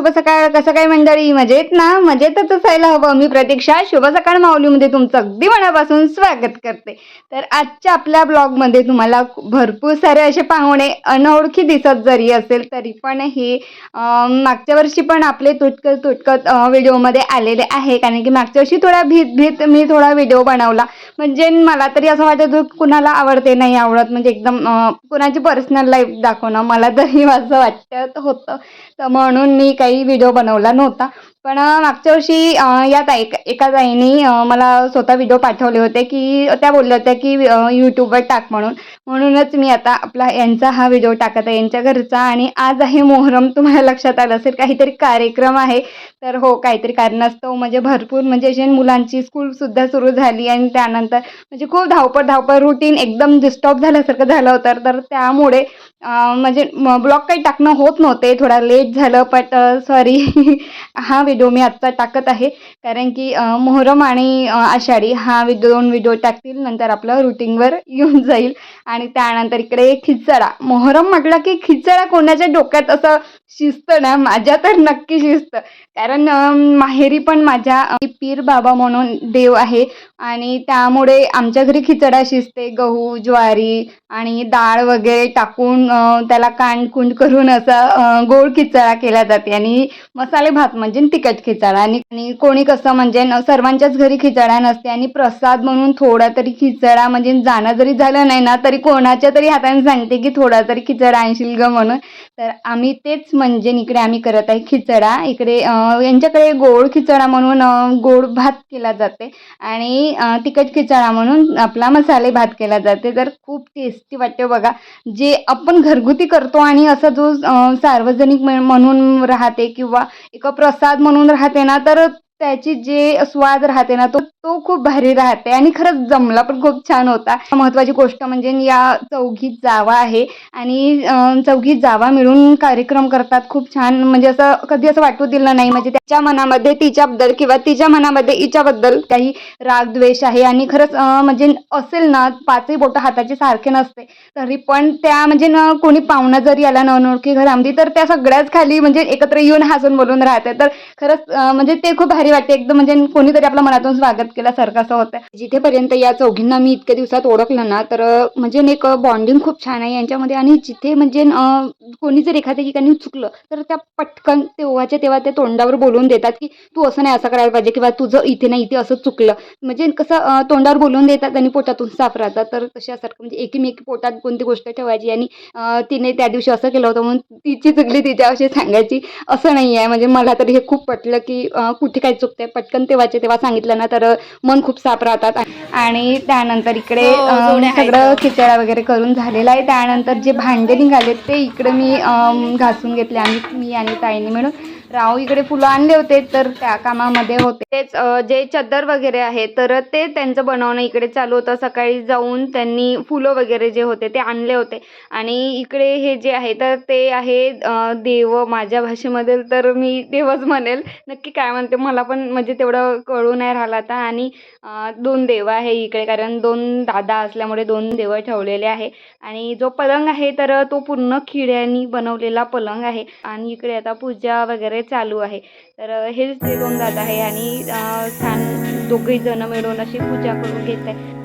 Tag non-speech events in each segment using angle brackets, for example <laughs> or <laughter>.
शुभ सकाळ कसं काय मंडळी? मजेत ना? मजेतच असायला हवं. मी प्रतीक्षा शुभ सकाळ माऊलीमध्ये तुमचं अगदी मनापासून स्वागत करते. तर आजच्या आपल्या ब्लॉगमध्ये तुम्हाला भरपूर सारे असे पाहुणे अनोळखी दिसत जरी असेल तरी पण हे मागच्या वर्षी पण आपले तुटकत तुटकत व्हिडिओमध्ये आलेले आहे. कारण की मागच्या वर्षी थोडा भीत भीत मी थोडा व्हिडिओ बनवला. म्हणजे मला तरी असं वाटत कुणाला आवडते नाही आवडत. म्हणजे एकदम कुणाची पर्सनल लाईफ दाखवणं मला तरी असं वाटत होतं. तर म्हणून मी काही व्हिडिओ बनवला नव्हता. पण मागच्या वर्षी या ताई एका ताईनी मला स्वतः व्हिडिओ पाठवले होते की त्या बोलल्या होत्या की यूट्यूबवर टाक म्हणून. म्हणूनच मी आता आपला यांचा हा व्हिडिओ टाकत आहे यांच्या घरचा आणि आज आहे मोहरम. तुम्हाला लक्षात आलं असेल काहीतरी कार्यक्रम आहे. तर हो काहीतरी कारणास्तव म्हणजे भरपूर म्हणजे अशी मुलांची स्कूलसुद्धा सुरू झाली आणि त्यानंतर म्हणजे खूप धावपळ धावपळ रुटीन एकदम डिस्टर्ब झाल्यासारखं झालं होतं. तर त्यामुळे म्हणजे ब्लॉग काही टाकणं होत नव्हते. थोडा लेट झालं बट सॉरी <laughs> हा व्हिडिओ मी आत्ता टाकत आहे. कारण की मोहरम आणि आषाढी हा वि दोन व्हिडिओ टाकतील नंतर आपलं रुटीनवर <laughs> येऊन जाईल. आणि त्यानंतर इकडे खिचडा. मोहरम म्हटलं की खिचडा कोणाच्या डोक्यात असं शिस्त ना माझ्या तर नक्की शिस्त. कारण माहेरी पण माझ्या पीर बाबा म्हणून देव आहे. आणि त्यामुळे आमच्या घरी खिचडा शिजते गहू ज्वारी आणि डाळ वगैरे टाकून त्याला कांडकुंड करून असा गोड खिचडा केला जाते. आणि मसाले भात म्हणजे तिखट खिचडा. आणि आणि कोणी कसं म्हणजे सर्वांच्याच घरी खिचडा नसते. आणि प्रसाद म्हणून थोडा तरी खिचडा म्हणजे जाणं जरी झालं नाही ना तरी कोणाच्या तरी हाताने सांगते की थोडा तरी खिचडा आणशील ग म्हणून. तर आम्ही तेच म्हणजे इकडे आम्ही करत आहे खिचडा. इकडे यांच्याकडे गोड खिचडा म्हणून गोड भात केला जाते. आणि तिखट खिचडा म्हणून आपला मसाले भात केला जाते. तर खूप टेस्टी वाटते बघा. जे आपण घरगुती करतो आणि असा जो सार्वजनिक म्हणून राहते किंवा एक प्रसाद म्हणून राहते ना तर त्याची जे स्वाद राहते ना तो तो खूप भारी राहते आणि खरंच जमला पण खूप छान होता. महत्त्वाची गोष्ट म्हणजे या चौघीत जावा आहे आणि चौघीत जावा मिळून कार्यक्रम करतात खूप छान. म्हणजे असं कधी असं वाटू दिलं नाही म्हणजे त्याच्या मनामध्ये तिच्याबद्दल किंवा तिच्या मनामध्ये हिच्याबद्दल काही राग द्वेष आहे आणि खरंच म्हणजे असेल ना पाचही बोटं हाताचे सारखे नसते तरी पण त्या म्हणजे ना कोणी पाहुणा जरी आला न अनोळखी घरामध्ये तर त्या सगळ्याच खाली म्हणजे एकत्र येऊन हसून बोलून राहते. तर खरंच म्हणजे ते खूप भारी वाटते. एकदम म्हणजे कोणीतरी आपल्या मनातून स्वागत केल्यासारखं असं होतं. जिथेपर्यंत या चौघींना मी इतक्या दिवसात ओळखलं ना तर म्हणजे एक बॉन्डिंग खूप छान आहे यांच्यामध्ये आणि जिथे म्हणजे कोणी जर एखाद्या ठिकाणी चुकलं तर त्या पटकन तेव्हाच्या तेव्हा ते तोंडावर बोलून देतात की तू असं नाही असं करायला पाहिजे किंवा तुझं इथे नाही इथे असं चुकलं. म्हणजे कसं तोंडावर बोलून देतात आणि पोटातून साफ राहतात. तर तशासारखं म्हणजे एकीमेकी पोटात कोणती गोष्ट ठेवायची आणि तिने त्या दिवशी असं केलं होतं म्हणून तिची चुकली तिच्या अशी सांगायची असं नाही आहे. म्हणजे मला तरी हे खूप पटलं की कुठे काय चुकते पटकन तेव्हाचे तेव्हा सांगितलं ना तर मन खूप साफ राहतात आणि त्यानंतर इकडे हो, आहेत. सगळं खिचडा वगैरे करून झालेला आहे त्यानंतर जे भांडे निघाले ते इकडे मी घासून घेतले आणि मी आणि ताईने मिळून राहू इकडे फुलं आणले होते तर त्या कामामध्ये होते. तेच जे चद्दर वगैरे आहे तर ते त्यांचं बनवणं इकडे चालू होतं. सकाळी जाऊन त्यांनी फुलं वगैरे जे होते ते आणले होते. आणि इकडे हे जे आहे तर ते आहे देव. माझ्या भाषेमध्ये तर मी देवच म्हणेल. नक्की काय म्हणते मला पण म्हणजे तेवढं कळू नाही राहिलं आता. आणि दोन देव आहे इकडे कारण दोन दादा असल्यामुळे दोन देव ठेवलेले आहे. आणि जो पलंग आहे तर तो पूर्ण खिड्यांनी बनवलेला पलंग आहे. आणि इकडे आता पूजा वगैरे चालू आहे. तर हेच ते दोन दादा आहे आणि छान दोघही जण मिळून अशी पूजा करून घेत आहे.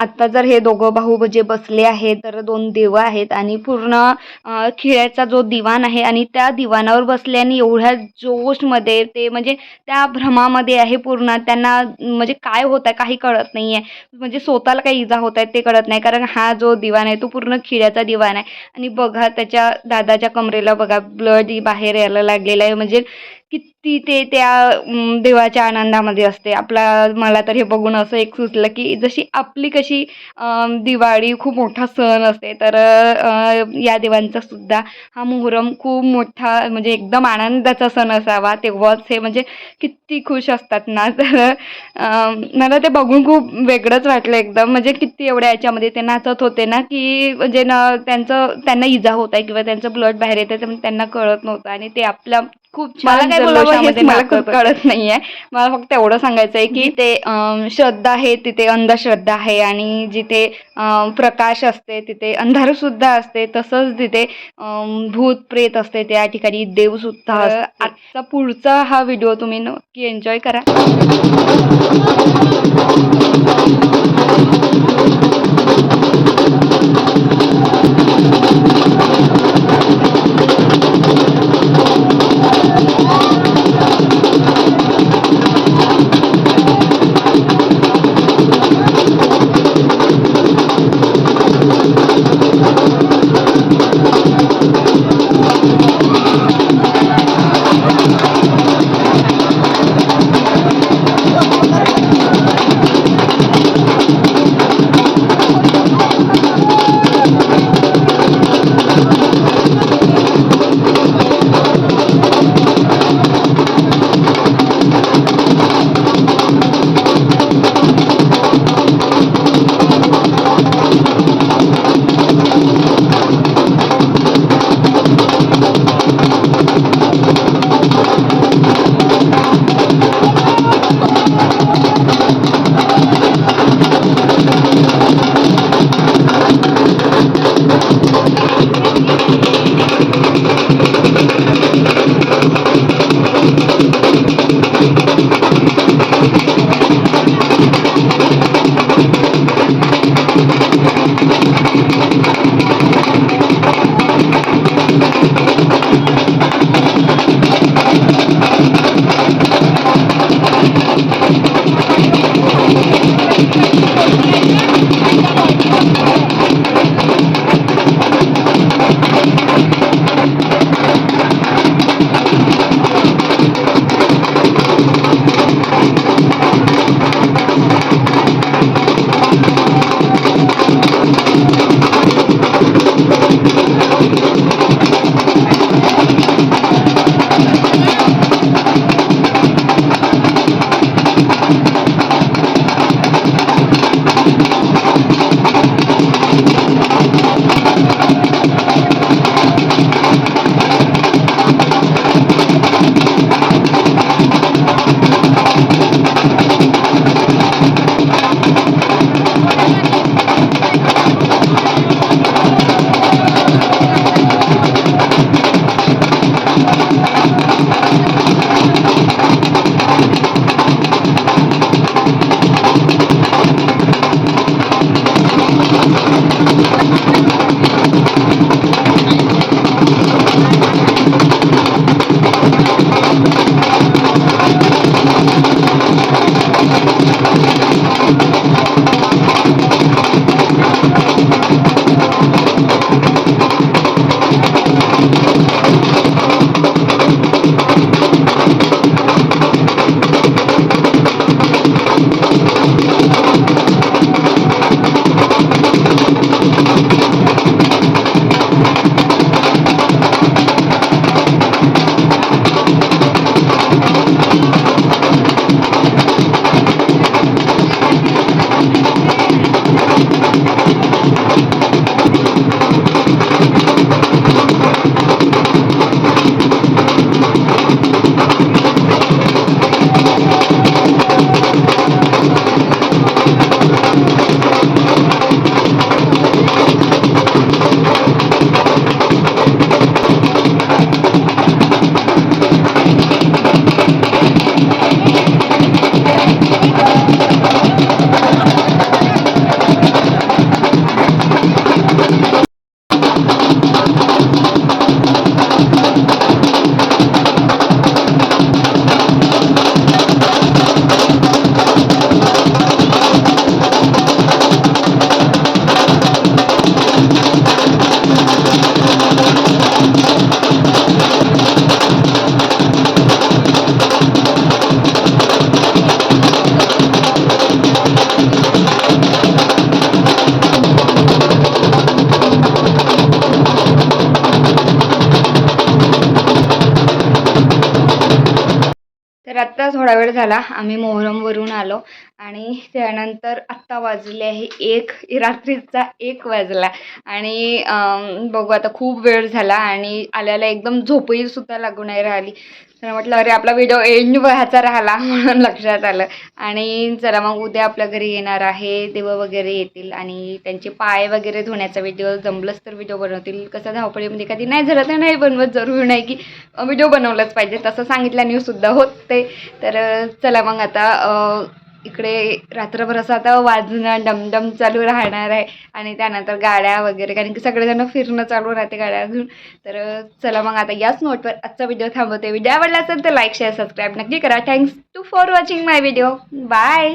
आता जर हे दोघं भाऊ जे बसले आहेत तर दोन देवं आहेत आणि पूर्ण खिळ्याचा जो दिवाण आहे आणि त्या दिवाणावर बसल्याने एवढ्या जोशमध्ये ते म्हणजे त्या भ्रमामध्ये आहे पूर्ण. त्यांना म्हणजे काय होत आहे काही कळत नाही आहे म्हणजे स्वतःला काही इजा होत आहेत ते कळत नाही. कारण हा जो दिवाण आहे तो पूर्ण खिळ्याचा दिवाण आहे. आणि बघा त्याच्या दादाच्या कमरेला बघा ब्लड बाहेर यायला लागलेलं आहे. म्हणजे किती ते त्या देवाच्या आनंदामध्ये असते. आपला मला तर हे बघून असं एक सुचलं की जशी आपली कशी दिवाळी खूप मोठा सण असते तर या देवांचा सुद्धा हा मोहरम खूप मोठा म्हणजे एकदम आनंदाचा सण असावा. तेव्हाच हे म्हणजे किती खुश असतात ना. तर मला ते बघून खूप वेगळंच वाटलं एकदम. म्हणजे किती एवढ्या याच्यामध्ये ते नाचत होते ना की म्हणजे न त्यांचं त्यांना इजा होत आहे किंवा त्यांचं ब्लड बाहेर येतं ते त्यांना कळत नव्हतं. आणि ते आपल्या खूप मला छान मला होते. कळत नाहीये. मला फक्त एवढं सांगायचं आहे की ते श्रद्धा आहे तिथे अंधश्रद्धा आहे आणि जिथे अं, प्रकाश असते तिथे अंधार सुद्धा असते. तसंच तिथे अं, भूत प्रेत असते. त्या ठिकाणी देव सुद्धा आजचा पुढचा हा व्हिडिओ तुम्ही नक्की एन्जॉय करा. आत्ता थोडा वेळ झाला आम्ही मोहरमवरून आलो आणि त्यानंतर आत्ता वाजले आहे एक रात्रीचा एक वाजला. आणि बघू आता खूप वेळ झाला आणि आल्याला एकदम झोपही सुद्धा लागून नाही राहिली. तर म्हटलं अरे आपला व्हिडिओ एंड व्हायचा राहिला <laughs> म्हणून लक्षात आलं. आणि चला मग उद्या आपल्या घरी येणार आहे देवं वगैरे येतील. आणि त्यांचे पाय वगैरे धुण्याचा व्हिडिओ जमलंच तर व्हिडिओ बनवतील. कसं धावपळीमध्ये कधी नाही झालं तर नाही बनवत जरूर नाही की व्हिडिओ बनवलाच पाहिजे. तसं सांगितल्याने सुद्धा होते. तर चला मग आता इकडे रात्रभर असं आता वाजणं डमडम चालू राहणार आहे आणि त्यानंतर गाड्या वगैरे कारण की सगळेजण फिरणं चालू राहते गाड्या घेऊन. तर चला मग आता याच नोटवर आजचा व्हिडिओ थांबवते. व्हिडिओ आवडला असेल तर लाईक शेअर सबस्क्राईब नक्की करा. Thanks to for watching my video bye